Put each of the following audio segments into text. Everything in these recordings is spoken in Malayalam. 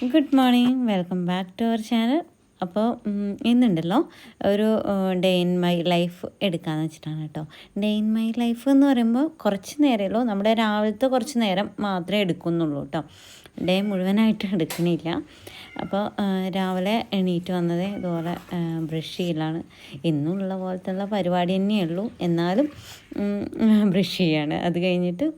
Good morning welcome back to our channel അപ്പോൾ ഇന്നുണ്ടല്ലോ ഒരു ഡേ ഇൻ മൈ ലൈഫ് എടുക്കാമെന്ന് വെച്ചിട്ടാണ് കേട്ടോ. ഡേ ഇൻ മൈ ലൈഫ് എന്ന് പറയുമ്പോൾ കുറച്ച് നേരമല്ലോ നമ്മുടെ രാവിലത്തെ കുറച്ച് നേരം മാത്രമേ എടുക്കുന്നുള്ളൂ കേട്ടോ. ഡേ മുഴുവനായിട്ട് എടുക്കണില്ല. അപ്പോൾ രാവിലെ എണീറ്റ് വന്നത് ഇതുപോലെ ബ്രഷ് ചെയ്യലാണ്. ഇന്നുള്ള പോലത്തുള്ള പരിപാടി തന്നെയുള്ളൂ എന്നാലും ബ്രഷ് ചെയ്യാണ്. അത് കഴിഞ്ഞിട്ട്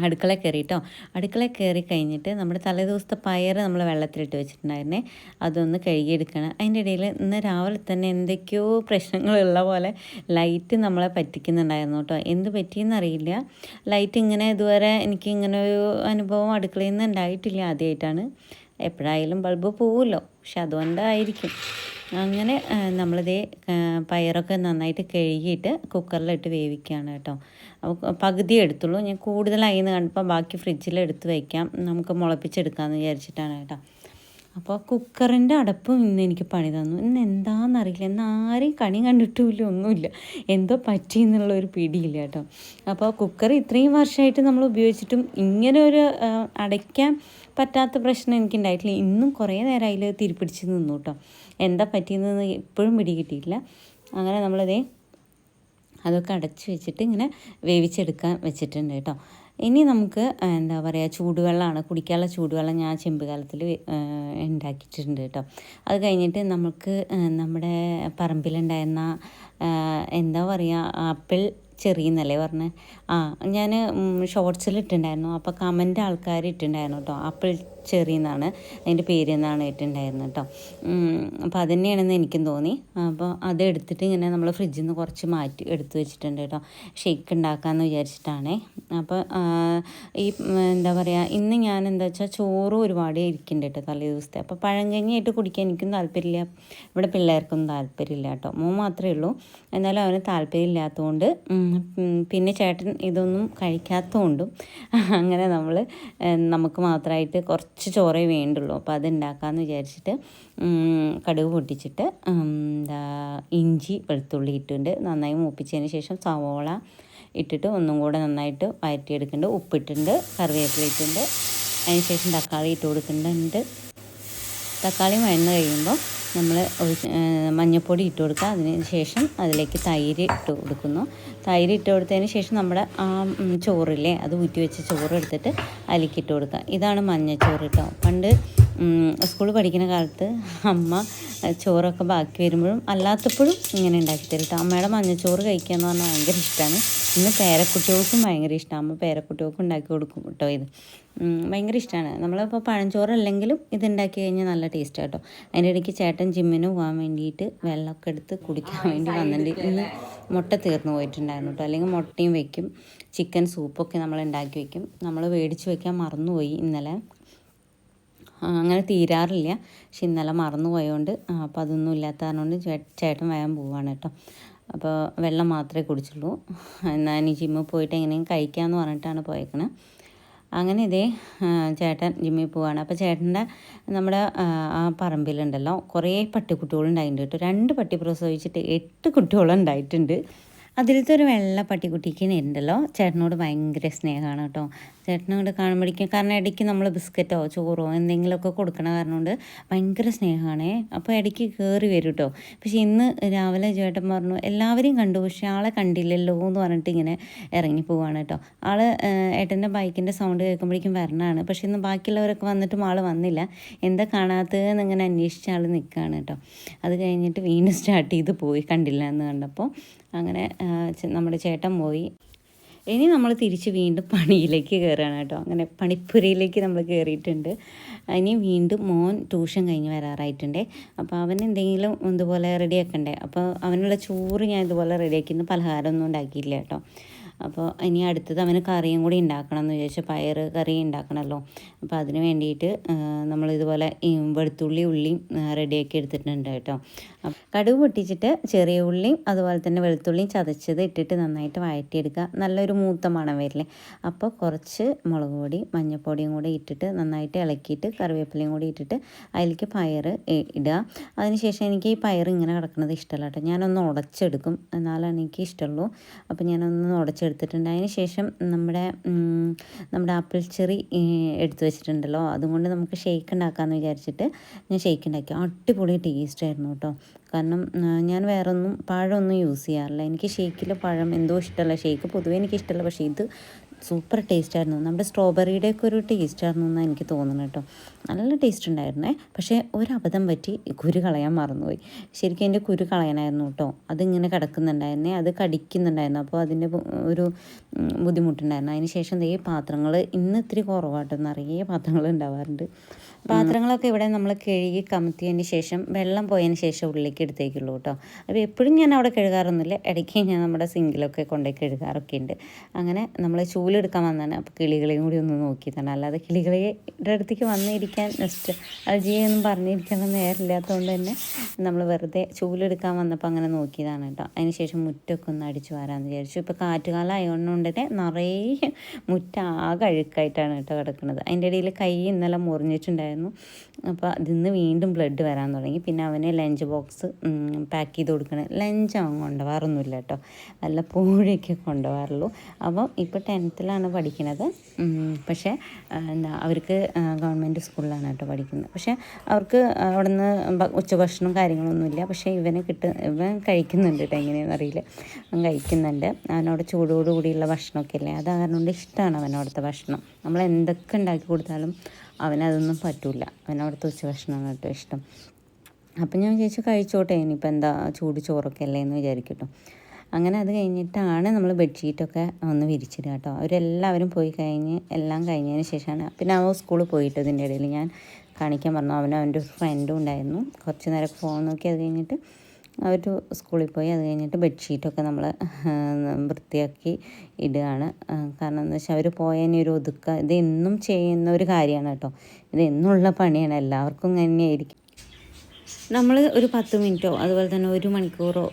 അടുക്കള കയറി കേട്ടോ അടുക്കള കയറി കഴിഞ്ഞിട്ട് നമ്മുടെ തലേ ദിവസത്തെ പയർ നമ്മൾ വെള്ളത്തിലിട്ട് വെച്ചിട്ടുണ്ടായിരുന്നേ. അതൊന്ന് കഴുകിയെടുക്കണം. അതിന്റെ ഇടയിൽ ഇന്ന് രാവിലെ തന്നെ എന്തൊക്കെയോ പ്രശ്നങ്ങളുള്ള പോലെ ലൈറ്റ് നമ്മളെ പറ്റിക്കുന്നുണ്ടായിരുന്നു കേട്ടോ. എന്ത് പറ്റിയെന്നറിയില്ല ലൈറ്റ് ഇങ്ങനെ ഇതുവരെ എനിക്ക് ഇങ്ങനെ ഒരു അനുഭവം അടുക്കളയിൽ നിന്ന് ഉണ്ടായിട്ടില്ല ആദ്യമായിട്ടാണ്. എപ്പോഴായാലും ബൾബ് പോവുമല്ലോ. പക്ഷെ അതുകൊണ്ടായിരിക്കും. അങ്ങനെ നമ്മളിതേ പയറൊക്കെ നന്നായിട്ട് കഴുകിയിട്ട് കുക്കറിലിട്ട് വേവിക്കുകയാണ് കേട്ടോ. പകുതി എടുത്തുള്ളൂ. ഞാൻ കൂടുതലായി എന്ന് കണ്ടപ്പോൾ ബാക്കി ഫ്രിഡ്ജിൽ എടുത്ത് വയ്ക്കാം നമുക്ക് മുളപ്പിച്ചെടുക്കാമെന്ന് വിചാരിച്ചിട്ടാണ് കേട്ടോ. അപ്പോൾ കുക്കറിന്റെ അടപ്പും ഇന്ന് എനിക്ക് പണി തന്നു. ഇന്ന് എന്താണെന്നറിയില്ല ഇന്ന് ആരെയും കണി കണ്ടിട്ടില്ല ഒന്നുമില്ല. എന്തോ പറ്റി എന്നുള്ള ഒരു പിടിയില്ല കേട്ടോ. അപ്പോൾ കുക്കർ ഇത്രയും വർഷമായിട്ട് നമ്മൾ ഉപയോഗിച്ചിട്ടും ഇങ്ങനെ ഒരു അടയ്ക്കാൻ പറ്റാത്ത പ്രശ്നം എനിക്ക് ഉണ്ടായിട്ടില്ല. ഇന്നും കുറേ നേരം അതിൽ തിരിപ്പിടിച്ച് നിന്നു കേട്ടോ. എന്താ പറ്റിയെന്ന് ഇപ്പോഴും പിടി കിട്ടിയില്ല അങ്ങനെ നമ്മളിതേ അതൊക്കെ അടച്ച് വെച്ചിട്ട് ഇങ്ങനെ വേവിച്ചെടുക്കാൻ വെച്ചിട്ടുണ്ട് കേട്ടോ. ഇനി നമുക്ക് എന്താ പറയുക ചൂടുവെള്ളമാണ്. കുടിക്കാനുള്ള ചൂടുവെള്ളം ഞാൻ ചെമ്പ് കാലത്തിൽ ഉണ്ടാക്കിയിട്ടുണ്ട് കേട്ടോ. അത് കഴിഞ്ഞിട്ട് നമുക്ക് നമ്മുടെ പറമ്പിലുണ്ടായിരുന്ന എന്താ പറയുക ആപ്പിൾ ചെറിയെന്നല്ലേ പറഞ്ഞത് ആ ഞാൻ ഷോർട്സിൽ ഇട്ടിട്ടുണ്ടായിരുന്നു. അപ്പോൾ കമന്റ് ആൾക്കാർ ഇട്ടിട്ടുണ്ടായിരുന്നു കേട്ടോ. ആപ്പിൾ ചെറി എന്നാണ് അതിന്റെ പേര് എന്നാണ് ഇട്ടിട്ടുണ്ടായിരുന്നത് കേട്ടോ. അപ്പോൾ അത് തന്നെയാണെന്ന് എനിക്കും തോന്നി. അപ്പോൾ അത് എടുത്തിട്ട് ഇങ്ങനെ നമ്മൾ ഫ്രിഡ്ജിൽ നിന്ന് കുറച്ച് മാറ്റി എടുത്ത് വെച്ചിട്ടുണ്ട് കേട്ടോ. ഷേക്ക് ഉണ്ടാക്കാമെന്ന് വിചാരിച്ചിട്ടാണേ. അപ്പോൾ ഈ എന്താ പറയുക ഇന്ന് ഞാൻ എന്താ വെച്ചാൽ ചോറ് ഒരുപാട് ഇരിക്കുന്നുണ്ട് കേട്ടോ തലേ ദിവസത്തെ. അപ്പോൾ പഴങ്കഞ്ഞിയായിട്ട് കുടിക്കാൻ എനിക്കും താല്പര്യമില്ല. ഇവിടെ പിള്ളേർക്കൊന്നും താല്പര്യമില്ല കേട്ടോ. മോൻ മാത്രമേ ഉള്ളൂ. എന്നാലും അവന് താല്പര്യമില്ലാത്തതുകൊണ്ട് പിന്നെ ചേട്ടൻ ഇതൊന്നും കഴിക്കാത്തതുകൊണ്ടും അങ്ങനെ നമ്മൾ നമുക്ക് മാത്രമായിട്ട് കുറച്ച് ചോറേ വേണ്ടുള്ളൂ. അപ്പോൾ അത് ഉണ്ടാക്കാമെന്ന് വിചാരിച്ചിട്ട് കടുക് പൊട്ടിച്ചിട്ട് എന്താ ഇഞ്ചി വെളുത്തുള്ളി ഇട്ടിട്ടുണ്ട്. നന്നായി മൂപ്പിച്ചതിന് ശേഷം സവോള ഇട്ടിട്ട് ഒന്നും കൂടെ നന്നായിട്ട് വഴറ്റിയെടുക്കുന്നുണ്ട് ഉപ്പിട്ടുണ്ട് കറിവേപ്പില ഇട്ടിട്ടുണ്ട്. അതിന് ശേഷം തക്കാളി ഇട്ട് കൊടുക്കുന്നുണ്ട്. തക്കാളി വഴന്ന് കഴിയുമ്പോൾ നമ്മൾ മഞ്ഞൾപ്പൊടി ഇട്ട് കൊടുക്കുക. അതിന് ശേഷം അതിലേക്ക് തൈര് ഇട്ട് കൊടുക്കുന്നു. തൈര് ഇട്ട് കൊടുത്തതിന് ശേഷം നമ്മുടെ ആ ചോറില്ലേ അത് ഊറ്റി വെച്ച ചോറ് എടുത്തിട്ട് അതിലേക്ക് ഇട്ട് കൊടുക്കുക. ഇതാണ് മഞ്ഞച്ചോറ് കേട്ടോ. പണ്ട് സ്കൂളിൽ പഠിക്കുന്ന കാലത്ത് അമ്മ ചോറൊക്കെ ബാക്കി വരുമ്പോഴും അല്ലാത്തപ്പോഴും ഇങ്ങനെ ഉണ്ടാക്കി തരും കേട്ടോ അമ്മയുടെ മഞ്ഞച്ചോറ് കഴിക്കുക എന്ന് പറഞ്ഞാൽ ഭയങ്കര ഇഷ്ടമാണ് ഇന്ന് പേരക്കുട്ടികൾക്കും ഭയങ്കര ഇഷ്ടമാണ് അമ്മ പേരക്കുട്ടികൾക്കും ഉണ്ടാക്കി കൊടുക്കും കേട്ടോ ഇത്. ഭയങ്കര ഇഷ്ടമാണ് നമ്മളിപ്പോൾ പഴഞ്ചോറ് അല്ലെങ്കിലും ഇത് ഉണ്ടാക്കി കഴിഞ്ഞാൽ നല്ല ടേസ്റ്റ് കേട്ടോ അതിന്റെ ഇടയ്ക്ക് ചേട്ടൻ ജിമ്മിന് പോകാൻ വേണ്ടിയിട്ട് വെള്ളമൊക്കെ എടുത്ത് കുടിക്കാൻ വേണ്ടി വന്നിട്ടുണ്ട് ഇന്ന് മുട്ട തീർന്നു പോയിട്ടുണ്ടായിരുന്നു കേട്ടോ അല്ലെങ്കിൽ മുട്ടയും വെക്കും. ചിക്കൻ സൂപ്പൊക്കെ നമ്മൾ ഉണ്ടാക്കി വെക്കും. നമ്മൾ മേടിച്ച് വെക്കാൻ മറന്നുപോയി ഇന്നലെ. അങ്ങനെ തീരാറില്ല. പക്ഷെ ഇന്നലെ മറന്നു പോയതുകൊണ്ട് അപ്പോൾ അതൊന്നും ഇല്ലാത്ത കാരണം ചേട്ടൻ വേഗം പോവാണ് കേട്ടോ. അപ്പോൾ വെള്ളം മാത്രമേ കുടിച്ചുള്ളൂ. എന്നാൽ ഇനി ജിമ്മിൽ പോയിട്ട് എങ്ങനെയും കഴിക്കാമെന്ന് പറഞ്ഞിട്ടാണ് പോയേക്കണത് അങ്ങനെ ഇതേ ചേട്ടൻ ജിമ്മിൽ പോവാണ്. അപ്പോൾ ചേട്ടന്റെ നമ്മുടെ ആ പറമ്പിലുണ്ടല്ലോ കുറേ പട്ടിക്കുട്ടികളുണ്ടായിട്ടുണ്ട് കേട്ടോ. രണ്ട് പട്ടി പ്രസവിച്ചിട്ട് എട്ട് കുട്ടികളുണ്ടായിട്ടുണ്ട്. അതിലത്തെ ഒരു വെള്ള പട്ടിക്കുട്ടിക്ക് ഉണ്ടല്ലോ ചേട്ടനോട് ഭയങ്കര സ്നേഹമാണ് കേട്ടോ. ചേട്ടനോട് കാണുമ്പോഴേക്കും കാരണം ഇടയ്ക്ക് നമ്മൾ ബിസ്ക്കറ്റോ ചോറോ എന്തെങ്കിലുമൊക്കെ കൊടുക്കണ കാരണം കൊണ്ട് ഭയങ്കര സ്നേഹമാണേ അപ്പോൾ ഇടയ്ക്ക് കയറി വരും കേട്ടോ പക്ഷെ ഇന്ന് രാവിലെ ചേട്ടൻ പറഞ്ഞു എല്ലാവരെയും കണ്ടു പക്ഷെ ആളെ കണ്ടില്ലല്ലോ എന്ന് പറഞ്ഞിട്ട് ഇങ്ങനെ ഇറങ്ങി പോവാണ് കേട്ടോ. ആൾ ഏട്ടന്റെ ബൈക്കിന്റെ സൗണ്ട് കേൾക്കുമ്പോഴേക്കും വരണാണ്. പക്ഷെ ഇന്ന് ബാക്കിയുള്ളവരൊക്കെ വന്നിട്ടും ആൾ വന്നില്ല. എന്താ കാണാത്തതെന്ന് ഇങ്ങനെ അന്വേഷിച്ച ആൾ നിൽക്കുകയാണ് കേട്ടോ. അത് കഴിഞ്ഞിട്ട് വീണ്ടും സ്റ്റാർട്ട് ചെയ്ത് പോയി കണ്ടില്ല എന്ന് കണ്ടപ്പോൾ അങ്ങനെ നമ്മുടെ ചേട്ടൻ പോയി. ഇനി നമ്മൾ തിരിച്ച് വീണ്ടും പണിയിലേക്ക് കയറുകയാണ് കേട്ടോ. അങ്ങനെ പണിപ്പുരയിലേക്ക് നമ്മൾ കയറിയിട്ടുണ്ട്. ഇനി വീണ്ടും മോൻ ട്യൂഷൻ കഴിഞ്ഞ് വരാറായിട്ടുണ്ടേ. അപ്പോൾ അവൻ എന്തെങ്കിലും ഇതുപോലെ റെഡിയാക്കണ്ടേ അപ്പോൾ അവനുള്ള ചോറ് ഞാൻ ഇതുപോലെ റെഡിയാക്കി പലഹാരമൊന്നും ഉണ്ടാക്കിയില്ല കേട്ടോ. അപ്പോൾ ഇനി അടുത്തത് അവന് കറിയും കൂടി ഉണ്ടാക്കണം എന്ന് വിചാരിച്ചു. പയർ കറി ഉണ്ടാക്കണമല്ലോ. അപ്പോൾ അതിന് വേണ്ടിയിട്ട് ഈ വെളുത്തുള്ളി ഉള്ളിയും റെഡിയാക്കി എടുത്തിട്ടുണ്ട് കേട്ടോ. കടുവ് പൊട്ടിച്ചിട്ട് ചെറിയ ഉള്ളിയും അതുപോലെ തന്നെ വെളുത്തുള്ളിയും ചതച്ചത് ഇട്ടിട്ട് നന്നായിട്ട് വഴറ്റിയെടുക്കുക. നല്ലൊരു മൂത്ത മണം വരില്ലേ? അപ്പോൾ കുറച്ച് മുളക് പൊടി മഞ്ഞൾപ്പൊടിയും കൂടി ഇട്ടിട്ട് നന്നായിട്ട് ഇളക്കിയിട്ട് കറിവേപ്പിലയും കൂടി ഇട്ടിട്ട് അതിലേക്ക് പയർ ഇടുക. അതിനുശേഷം എനിക്ക് ഈ പയർ ഇങ്ങനെ കിടക്കുന്നത് ഇഷ്ടമല്ല കേട്ടോ. ഞാനൊന്ന് ഉടച്ചെടുക്കും. എന്നാലാണ് എനിക്ക് ഇഷ്ടമുള്ളൂ. അപ്പോൾ ഞാനൊന്ന് ഉടച്ചെടുത്ത് എടുത്തിട്ടുണ്ട് അതിന് ശേഷം നമ്മുടെ നമ്മുടെ ആപ്പിൾ ചെറി എടുത്തു വെച്ചിട്ടുണ്ടല്ലോ. അതുകൊണ്ട് നമുക്ക് ഷേക്ക് ഉണ്ടാക്കാമെന്ന് വിചാരിച്ചിട്ട് ഞാൻ ഷേക്ക് ഉണ്ടാക്കി. അടിപൊളി ടേസ്റ്റ് ആയിരുന്നു കേട്ടോ. കാരണം ഞാൻ വേറൊന്നും പഴമൊന്നും യൂസ് ചെയ്യാറില്ല. എനിക്ക് ഷേക്കിൽ പഴം എന്തോ ഇഷ്ടമല്ല ഷേക്ക് പൊതുവേ എനിക്ക് ഇഷ്ടമല്ല പക്ഷേ ഇത് സൂപ്പർ ടേസ്റ്റായിരുന്നു നമ്മുടെ സ്ട്രോബെറിയുടെ ഒക്കെ ഒരു ടേസ്റ്റ് ആയിരുന്നു എന്നാണ് എനിക്ക് തോന്നുന്നത് കേട്ടോ. നല്ല ടേസ്റ്റ് ഉണ്ടായിരുന്നേ. പക്ഷേ ഒരബദ്ധം പറ്റി കുരു കളയാൻ മറന്നുപോയി. ശരിക്കും എന്റെ കുരു കളയാനായിരുന്നു കേട്ടോ. അതിങ്ങനെ കിടക്കുന്നുണ്ടായിരുന്നേ. അത് കടിക്കുന്നുണ്ടായിരുന്നു. അപ്പോൾ അതിന്റെ ഒരു ബുദ്ധിമുട്ടുണ്ടായിരുന്നു. അതിന് ശേഷം ദേ പാത്രങ്ങൾ ഇന്ന് ഇത്തിരി കുറവാട്ടോ. നിറയെ പാത്രങ്ങൾ ഉണ്ടാവാറുണ്ട്. പാത്രങ്ങളൊക്കെ ഇവിടെ നമ്മൾ കഴുകി കമത്തിയതിന് ശേഷം വെള്ളം പോയതിന് ശേഷം ഉള്ളിലേക്ക് എടുത്തേക്കുള്ളൂ കേട്ടോ. അപ്പോൾ എപ്പോഴും ഞാൻ അവിടെ കഴുകാറൊന്നുമില്ല. ഇടയ്ക്ക് ഞാൻ നമ്മുടെ സിങ്കിലൊക്കെ കൊണ്ടേ കഴുകാറൊക്കെ ഉണ്ട്. അങ്ങനെ നമ്മൾ ചൂലെടുക്കാൻ വന്നതാണ്. അപ്പോൾ കിളികളെയും കൂടി ഒന്ന് നോക്കി നോക്കിയതാണ്. അല്ലാതെ കിളികളുടെ അടുത്തേക്ക് വന്നിരിക്കാൻ ജസ്റ്റ് അത് ചെയ്യൊന്നും പറഞ്ഞിരിക്കണം നേരമില്ലാത്തതുകൊണ്ട് തന്നെ നമ്മൾ വെറുതെ ചൂലെടുക്കാൻ വന്നപ്പോൾ അങ്ങനെ നോക്കിയതാണ് കേട്ടോ. അതിന് ശേഷം മുറ്റൊക്കെ ഒന്ന് അടിച്ചു വരാമെന്ന് വിചാരിച്ചു. ഇപ്പോൾ കാറ്റുകാലം ആയതുകൊണ്ട് തന്നെ നിറയെ മുറ്റാകെ അഴുക്കായിട്ടാണ് കേട്ടോ കിടക്കുന്നത്. അതിന്റെ ഇടയിൽ കൈ ഇന്നലെ മുറിഞ്ഞിട്ടുണ്ടായിരുന്നു. അപ്പോൾ അതിൽ നിന്ന് വീണ്ടും ബ്ലഡ് വരാൻ തുടങ്ങി. പിന്നെ അവനെ ലഞ്ച് ബോക്സ് പാക്ക് ചെയ്ത് കൊടുക്കണേ. ലഞ്ച് അവൻ കൊണ്ടുപോകാറൊന്നുമില്ല കേട്ടോ. നല്ല പൂഴയൊക്കെ കൊണ്ടുപോകാറുള്ളൂ. അപ്പം ഇപ്പോൾ ടെൻത്തിലാണ് പഠിക്കുന്നത് പക്ഷേ എന്താ അവർക്ക് ഗവൺമെന്റ് സ്കൂളിലാണ് കേട്ടോ പഠിക്കുന്നത്. പക്ഷേ അവർക്ക് അവിടുന്ന് ഉച്ചഭക്ഷണവും കാര്യങ്ങളൊന്നുമില്ല. പക്ഷേ ഇവനെ കിട്ട ഇവൻ കഴിക്കുന്നുണ്ട് കേട്ടോ. എങ്ങനെയാണെന്ന് അറിയില്ല. അവൻ കഴിക്കുന്നുണ്ട്. അവനോട് ചൂടോടുകൂടിയുള്ള ഭക്ഷണമൊക്കെ അല്ലേ അത് കാരണം കൊണ്ട് ഇഷ്ടമാണ് അവനോടത്തെ ഭക്ഷണം. നമ്മൾ എന്തൊക്കെ ഉണ്ടാക്കി കൊടുത്താലും അവനതൊന്നും പറ്റില്ല അവനവിടുത്തെ ഉച്ചഭക്ഷണമാണ് കേട്ടോ ഇഷ്ടം. അപ്പം ഞാൻ വിചാരിച്ചു കഴിച്ചോട്ടെ ഇനിയിപ്പോൾ എന്താ ചൂട് ചോറൊക്കെ അല്ലേ എന്ന് വിചാരിക്കട്ടോ. അങ്ങനെ അത് കഴിഞ്ഞിട്ടാണ് നമ്മൾ ബെഡ്ഷീറ്റൊക്കെ ഒന്ന് വിരിച്ചിടുക കേട്ടോ. അവരെല്ലാവരും പോയി കഴിഞ്ഞ് എല്ലാം കഴിഞ്ഞതിന് ശേഷമാണ് പിന്നെ അവൻ സ്കൂളിൽ പോയിട്ട് ഇതിന്റെ ഇടയിൽ ഞാൻ കാണിക്കാൻ പറഞ്ഞു. അവനവന്റെ ഫ്രണ്ടും ഉണ്ടായിരുന്നു. കുറച്ച് നേരം ഫോൺ നോക്കി അത് കഴിഞ്ഞിട്ട് അവർ സ്കൂളിൽ പോയി അത് കഴിഞ്ഞിട്ട് ബെഡ്ഷീറ്റൊക്കെ നമ്മൾ വൃത്തിയാക്കി ഇടുകയാണ്. കാരണം എന്താ വെച്ചാൽ അവർ പോയതിന് ഒരു ഒതുക്ക ഇത് എന്നും ചെയ്യുന്ന ഒരു കാര്യമാണ് കേട്ടോ. ഇത് എന്നുള്ള പണിയാണ്. എല്ലാവർക്കും തന്നെയായിരിക്കും നമ്മൾ ഒരു പത്ത് മിനിറ്റോ അതുപോലെ തന്നെ ഒരു മണിക്കൂറോ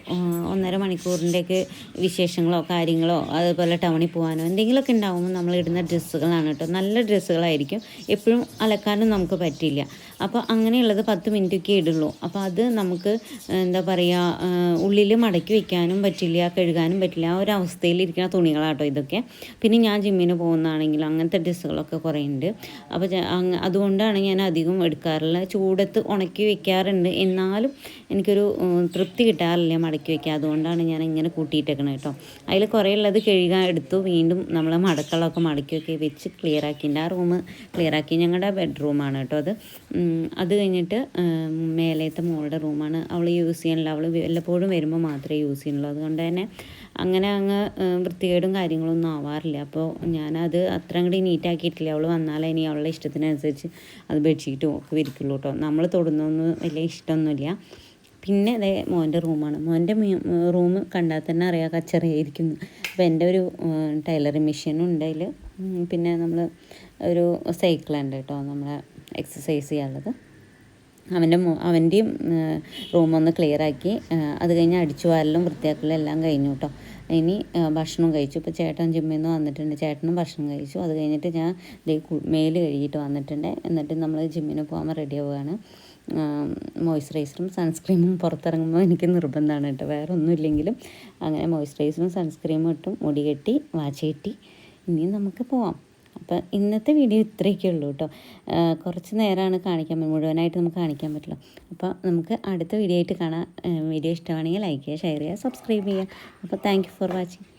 ഒന്നര മണിക്കൂറിന്റെയൊക്കെ വിശേഷങ്ങളോ കാര്യങ്ങളോ അതുപോലെ ടൗണിൽ പോകാനോ എന്തെങ്കിലുമൊക്കെ ഉണ്ടാകുമ്പോൾ നമ്മൾ ഇടുന്ന ഡ്രസ്സുകളാണ് കേട്ടോ. നല്ല ഡ്രസ്സുകളായിരിക്കും. എപ്പോഴും അലക്കാനും നമുക്ക് പറ്റില്ല. അപ്പോൾ അങ്ങനെയുള്ളത് പത്ത് മിനിറ്റൊക്കെ ഇടുള്ളൂ. അപ്പോൾ അത് നമുക്ക് എന്താ പറയുക ഉള്ളിൽ മടക്കി വെക്കാനും പറ്റില്ല കഴുകാനും പറ്റില്ല. ആ ഒരു അവസ്ഥയിലിരിക്കുന്ന തുണികളാട്ടോ ഇതൊക്കെ. പിന്നെ ഞാൻ ജിമ്മിന് പോകുന്നതാണെങ്കിലും അങ്ങനത്തെ ഡ്രസ്സുകളൊക്കെ കുറേ ഉണ്ട് അപ്പോൾ അതുകൊണ്ടാണ് ഞാൻ അധികം എടുക്കാറില്ല ചൂടത്ത് ഉണക്കി വെക്കാറുണ്ട്. എന്നാലും എനിക്കൊരു തൃപ്തി കിട്ടാറില്ല മടക്കി വയ്ക്കുക അതുകൊണ്ടാണ് ഞാൻ ഇങ്ങനെ കൂട്ടിയിട്ടേക്കണത് കേട്ടോ. അതിൽ കുറേ ഉള്ളത് കഴുകാൻ എടുത്തു. വീണ്ടും നമ്മൾ മടക്കളൊക്കെ മടക്കി ഒക്കെ വെച്ച് ക്ലിയർ ആക്കിയിട്ടുണ്ട്. ആ റൂം ക്ലിയർ ആക്കി ഞങ്ങളുടെ ബെഡ്റൂമാണ് കേട്ടോ അത്. അത് കഴിഞ്ഞിട്ട് മേലേത്തെ മോളുടെ റൂമാണ് അവൾ യൂസ് ചെയ്യാനില്ല അവൾ വല്ലപ്പോഴും വരുമ്പോൾ മാത്രമേ യൂസ് ചെയ്യുന്നുള്ളൂ. അതുകൊണ്ട് തന്നെ അങ്ങനെ അങ്ങ് വൃത്തികേടും കാര്യങ്ങളൊന്നും ആവാറില്ല. അപ്പോൾ ഞാനത് അത്ര അങ്ങോട്ട് നീറ്റാക്കിയിട്ടില്ല അവൾ വന്നാലേ ഇനി അവളുടെ ഇഷ്ടത്തിനനുസരിച്ച് അത് ബെഡ്ഷീറ്റും ഒക്കെ വിരിക്കുള്ളൂ കേട്ടോ. നമ്മൾ തൊടുന്നൊന്നും വലിയ ഇഷ്ടമൊന്നുമില്ല പിന്നെ അതേ മോന്റെ റൂമാണ്. മോന്റെ റൂം കണ്ടാൽ തന്നെ അറിയാം കച്ചറിയായിരിക്കുന്നു. അപ്പോൾ എന്റെ ഒരു ടൈലറിങ് മെഷീനും ഉണ്ട് അതിൽ പിന്നെ നമ്മൾ ഒരു സൈക്കിളുണ്ട് കേട്ടോ നമ്മളെ എക്സസൈസ് ചെയ്യാനുള്ളത്. അവന്റെ അവന്റെയും റൂമൊന്ന് ക്ലിയർ ആക്കി അത് കഴിഞ്ഞ് അടിച്ചു വാരലും വൃത്തിയാക്കലും എല്ലാം കഴിഞ്ഞു കേട്ടോ. ഇനി ഭക്ഷണം കഴിച്ചു. ഇപ്പോൾ ചേട്ടൻ ജിമ്മിൽ നിന്ന് വന്നിട്ടുണ്ട്. ചേട്ടനും ഭക്ഷണം കഴിച്ചു. അത് കഴിഞ്ഞിട്ട് ഞാൻ മേൽ കഴുകിയിട്ട് വന്നിട്ടുണ്ട്. എന്നിട്ട് നമ്മൾ ജിമ്മിന് പോകാൻ റെഡി ആവുകയാണ്. മോയ്സ്ചറൈസറും സൺസ്ക്രീമും പുറത്തിറങ്ങുമ്പോൾ എനിക്ക് നിർബന്ധമാണ് കേട്ടോ. വേറെ ഒന്നുമില്ലെങ്കിലും അങ്ങനെ മോയ്സ്ചറൈസറും സൺസ്ക്രീമും ഇട്ടും മുടി കെട്ടി വാച്ച് കെട്ടി ഇനിയും നമുക്ക് പോവാം. അപ്പം ഇന്നത്തെ വീഡിയോ ഇത്രയൊക്കെ ഉള്ളൂ കേട്ടോ. കുറച്ച് നേരമാണ് കാണിക്കാൻ മുഴുവനായിട്ട് നമുക്ക് കാണിക്കാൻ പറ്റില്ല അപ്പോൾ നമുക്ക് അടുത്ത വീഡിയോ ആയിട്ട് കാണാം. വീഡിയോ ഇഷ്ടമാണെങ്കിൽ ലൈക്ക് ചെയ്യുക ഷെയർ ചെയ്യുക സബ്സ്ക്രൈബ് ചെയ്യുക. അപ്പോൾ താങ്ക് ഫോർ വാച്ചിങ്